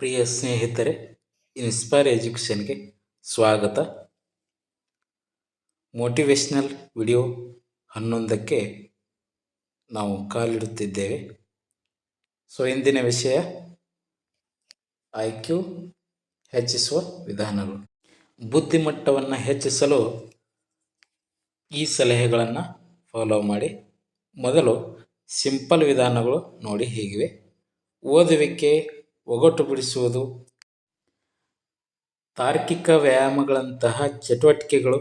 ಪ್ರಿಯ ಸ್ನೇಹಿತರೆ ಇನ್ಸ್ಪೈರ್ ಎಜುಕೇಷನ್ಗೆ ಸ್ವಾಗತ. Motivational video ಹನ್ನೊಂದಕ್ಕೆ ನಾವು ಕಾಲಿಡುತ್ತಿದ್ದೇವೆ. ಸೊ ಇಂದಿನ ವಿಷಯ ಐ ಹೆಚ್ಚಿಸುವ ವಿಧಾನಗಳು. ಬುದ್ಧಿಮಟ್ಟವನ್ನು ಹೆಚ್ಚಿಸಲು ಈ ಸಲಹೆಗಳನ್ನು ಫಾಲೋ ಮಾಡಿ. ಮೊದಲು ಸಿಂಪಲ್ ವಿಧಾನಗಳು ನೋಡಿ ಹೀಗಿವೆ. ಓದುವಿಕೆ ಒಗಟು ಬಿಡಿಸುವುದು ತಾರ್ಕಿಕ ವ್ಯಾಯಾಮಗಳಂತಹ ಚಟುವಟಿಕೆಗಳು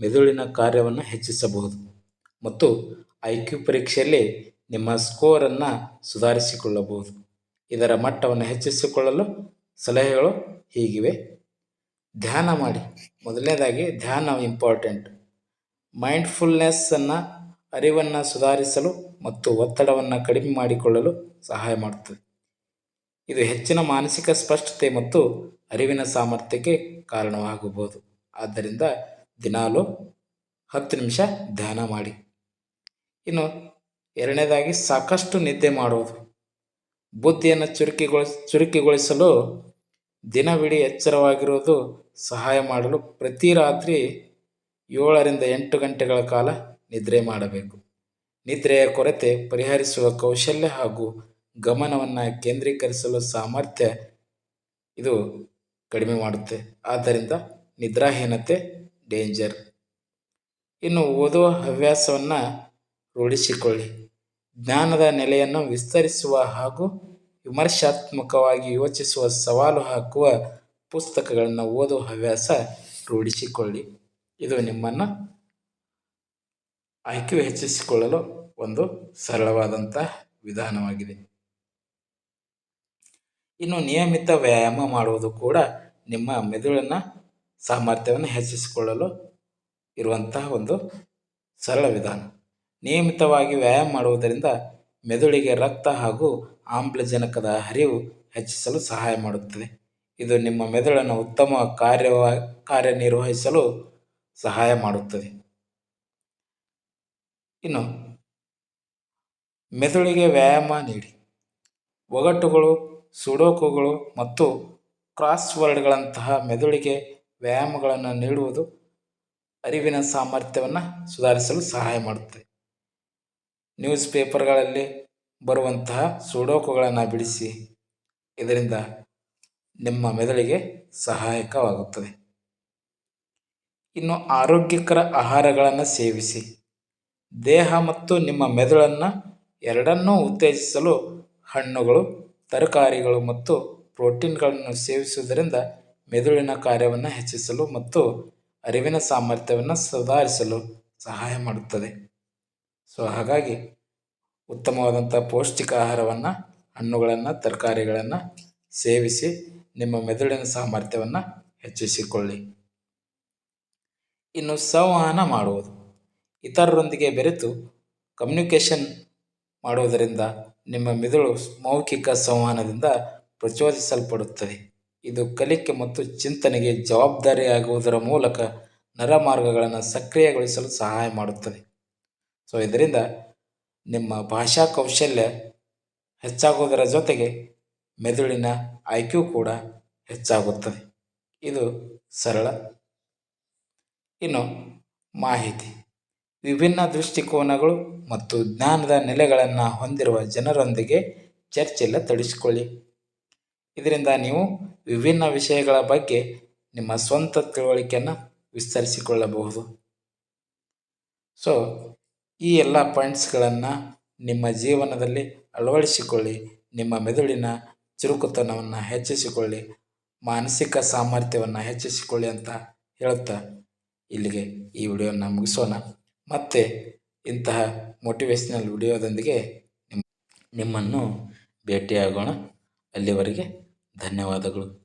ಮೆದುಳಿನ ಕಾರ್ಯವನ್ನು ಹೆಚ್ಚಿಸಬಹುದು ಮತ್ತು ಐ ಕ್ಯೂ ಪರೀಕ್ಷೆಯಲ್ಲಿ ನಿಮ್ಮ ಸ್ಕೋರನ್ನು ಸುಧಾರಿಸಿಕೊಳ್ಳಬಹುದು. ಇದರ ಮಟ್ಟವನ್ನು ಹೆಚ್ಚಿಸಿಕೊಳ್ಳಲು ಸಲಹೆಗಳು ಹೀಗಿವೆ. ಧ್ಯಾನ ಮಾಡಿ. ಮೊದಲನೇದಾಗಿ ಧ್ಯಾನ ಇಂಪಾರ್ಟೆಂಟ್. ಮೈಂಡ್ಫುಲ್ನೆಸ್ಸನ್ನು, ಅರಿವನ್ನು ಸುಧಾರಿಸಲು ಮತ್ತು ಒತ್ತಡವನ್ನು ಕಡಿಮೆ ಮಾಡಿಕೊಳ್ಳಲು ಸಹಾಯ ಮಾಡುತ್ತದೆ. ಇದು ಹೆಚ್ಚಿನ ಮಾನಸಿಕ ಸ್ಪಷ್ಟತೆ ಮತ್ತು ಅರಿವಿನ ಸಾಮರ್ಥ್ಯಕ್ಕೆ ಕಾರಣವಾಗಬಹುದು. ಆದ್ದರಿಂದ ದಿನಾಲು ಹತ್ತು ನಿಮಿಷ ಧ್ಯಾನ ಮಾಡಿ. ಇನ್ನು ಎರಡನೇದಾಗಿ ಸಾಕಷ್ಟು ನಿದ್ದೆ ಮಾಡುವುದು. ಬುದ್ಧಿಯನ್ನು ಚುರುಕಿಗೊಳಿಸ್ ಚುರುಕಿಗೊಳಿಸಲು ದಿನವಿಡೀ ಎಚ್ಚರವಾಗಿರುವುದು ಸಹಾಯ ಮಾಡಲು ಪ್ರತಿ ರಾತ್ರಿ ಏಳರಿಂದ ಎಂಟು ಗಂಟೆಗಳ ಕಾಲ ನಿದ್ರೆ ಮಾಡಬೇಕು. ನಿದ್ರೆಯ ಕೊರತೆ ಪರಿಹರಿಸುವ ಕೌಶಲ್ಯ ಹಾಗೂ ಗಮನವನ್ನು ಕೇಂದ್ರೀಕರಿಸಲು ಸಾಮರ್ಥ್ಯ ಇದು ಕಡಿಮೆ ಮಾಡುತ್ತೆ. ಆದ್ದರಿಂದ ನಿದ್ರಾಹೀನತೆ ಡೇಂಜರ್ ಇನ್ನು ಓದುವ ಹವ್ಯಾಸವನ್ನು ರೂಢಿಸಿಕೊಳ್ಳಿ. ಜ್ಞಾನದ ನೆಲೆಯನ್ನು ವಿಸ್ತರಿಸುವ ಹಾಗೂ ವಿಮರ್ಶಾತ್ಮಕವಾಗಿ ಯೋಚಿಸುವ ಸವಾಲು ಹಾಕುವ ಪುಸ್ತಕಗಳನ್ನು ಓದುವ ಹವ್ಯಾಸ ರೂಢಿಸಿಕೊಳ್ಳಿ. ಇದು ನಿಮ್ಮನ್ನು ಆಯ್ಕೆ ಹೆಚ್ಚಿಸಿಕೊಳ್ಳಲು ಒಂದು ಸರಳವಾದಂತಹ ವಿಧಾನವಾಗಿದೆ. ಇನ್ನು ನಿಯಮಿತ ವ್ಯಾಯಾಮ ಮಾಡುವುದು ಕೂಡ ನಿಮ್ಮ ಮೆದುಳಿನ ಸಾಮರ್ಥ್ಯವನ್ನು ಹೆಚ್ಚಿಸಿಕೊಳ್ಳಲು ಇರುವಂತಹ ಒಂದು ಸರಳ ವಿಧಾನ. ನಿಯಮಿತವಾಗಿ ವ್ಯಾಯಾಮ ಮಾಡುವುದರಿಂದ ಮೆದುಳಿಗೆ ರಕ್ತ ಹಾಗೂ ಆಮ್ಲಜನಕದ ಹರಿವು ಹೆಚ್ಚಿಸಲು ಸಹಾಯ ಮಾಡುತ್ತದೆ. ಇದು ನಿಮ್ಮ ಮೆದುಳನ್ನು ಉತ್ತಮ ಕಾರ್ಯವ, ಕಾರ್ಯನಿರ್ವಹಿಸಲು ಸಹಾಯ ಮಾಡುತ್ತದೆ. ಇನ್ನು ಮೆದುಳಿಗೆ ವ್ಯಾಯಾಮ ನೀಡಿ. ಒಗಟುಗಳು ಸುಡೋಕುಗಳು ಮತ್ತು ಕ್ರಾಸ್ ವರ್ಡ್ಗಳಂತಹ ಮೆದುಳಿಗೆ ವ್ಯಾಯಾಮಗಳನ್ನು ನೀಡುವುದು ಅರಿವಿನ ಸಾಮರ್ಥ್ಯವನ್ನು ಸುಧಾರಿಸಲು ಸಹಾಯ ಮಾಡುತ್ತದೆ ನ್ಯೂಸ್ ಪೇಪರ್ಗಳಲ್ಲಿ ಬರುವಂತಹ ಸುಡೋಕುಗಳನ್ನು ಬಿಡಿಸಿ ಇದರಿಂದ ನಿಮ್ಮ ಮೆದುಳಿಗೆ ಸಹಾಯಕವಾಗುತ್ತದೆ. ಇನ್ನು ಆರೋಗ್ಯಕರ ಆಹಾರಗಳನ್ನು ಸೇವಿಸಿ. ದೇಹ ಮತ್ತು ನಿಮ್ಮ ಮೆದುಳನ್ನು ಎರಡನ್ನೂ ಉತ್ತೇಜಿಸಲು ಹಣ್ಣುಗಳು ತರಕಾರಿಗಳು ಮತ್ತು ಪ್ರೋಟೀನ್ಗಳನ್ನು ಸೇವಿಸುವುದರಿಂದ ಮೆದುಳಿನ ಕಾರ್ಯವನ್ನು ಹೆಚ್ಚಿಸಲು ಮತ್ತು ಅರಿವಿನ ಸಾಮರ್ಥ್ಯವನ್ನು ಸುಧಾರಿಸಲು ಸಹಾಯ ಮಾಡುತ್ತದೆ. ಸೊ, ಹಾಗಾಗಿ ಉತ್ತಮವಾದಂಥ ಪೌಷ್ಟಿಕ ಆಹಾರವನ್ನು, ಹಣ್ಣುಗಳನ್ನು, ತರಕಾರಿಗಳನ್ನು ಸೇವಿಸಿ ನಿಮ್ಮ ಮೆದುಳಿನ ಸಾಮರ್ಥ್ಯವನ್ನು ಹೆಚ್ಚಿಸಿಕೊಳ್ಳಿ. ಇನ್ನು ಸಂವಹನ ಮಾಡುವುದು. ಇತರರೊಂದಿಗೆ ಬೆರೆತು ಕಮ್ಯುನಿಕೇಷನ್ ಮಾಡುವುದರಿಂದ ನಿಮ್ಮ ಮೆದುಳು ಮೌಖಿಕ ಸಂವಹನದಿಂದ ಪ್ರಚೋದಿಸಲ್ಪಡುತ್ತದೆ. ಇದು ಕಲಿಕೆ ಮತ್ತು ಚಿಂತನೆಗೆ ಜವಾಬ್ದಾರಿಯಾಗುವುದರ ಮೂಲಕ ನರಮಾರ್ಗಗಳನ್ನು ಸಕ್ರಿಯಗೊಳಿಸಲು ಸಹಾಯ ಮಾಡುತ್ತದೆ. ಸೊ ಇದರಿಂದ ನಿಮ್ಮ ಭಾಷಾ ಕೌಶಲ್ಯ ಹೆಚ್ಚಾಗುವುದರ ಜೊತೆಗೆ ಮೆದುಳಿನ ಐ ಕ್ಯೂ ಕೂಡ ಹೆಚ್ಚಾಗುತ್ತದೆ. ಇದು ಸರಳ. ಇನ್ನು ಮಾಹಿತಿ. ವಿಭಿನ್ನ ದೃಷ್ಟಿಕೋನಗಳು ಮತ್ತು ಜ್ಞಾನದ ನೆಲೆಗಳನ್ನು ಹೊಂದಿರುವ ಜನರೊಂದಿಗೆ ಚರ್ಚೆಲ್ಲ ತಡಿಸಿಕೊಳ್ಳಿ. ಇದರಿಂದ ನೀವು ವಿಭಿನ್ನ ವಿಷಯಗಳ ಬಗ್ಗೆ ನಿಮ್ಮ ಸ್ವಂತ ತಿಳುವಳಿಕೆಯನ್ನು ವಿಸ್ತರಿಸಿಕೊಳ್ಳಬಹುದು. ಸೊ ಈ ಎಲ್ಲ ಪಾಯಿಂಟ್ಸ್ಗಳನ್ನು ನಿಮ್ಮ ಜೀವನದಲ್ಲಿ ಅಳವಡಿಸಿಕೊಳ್ಳಿ. ನಿಮ್ಮ ಮೆದುಳಿನ ಚುರುಕುತನವನ್ನು ಹೆಚ್ಚಿಸಿಕೊಳ್ಳಿ. ಮಾನಸಿಕ ಸಾಮರ್ಥ್ಯವನ್ನು ಹೆಚ್ಚಿಸಿಕೊಳ್ಳಿ ಅಂತ ಹೇಳುತ್ತಾ ಇಲ್ಲಿಗೆ ಈ ವಿಡಿಯೋನ ಮುಗಿಸೋಣ. ಮತ್ತೆ ಇಂತಹ ಮೋಟಿವೇಶ್ನಲ್ ವಿಡಿಯೋದೊಂದಿಗೆ ನಿಮ್ಮ ನಿಮ್ಮನ್ನು ಭೇಟಿಯಾಗೋಣ. ಅಲ್ಲಿವರೆಗೆ ಧನ್ಯವಾದಗಳು.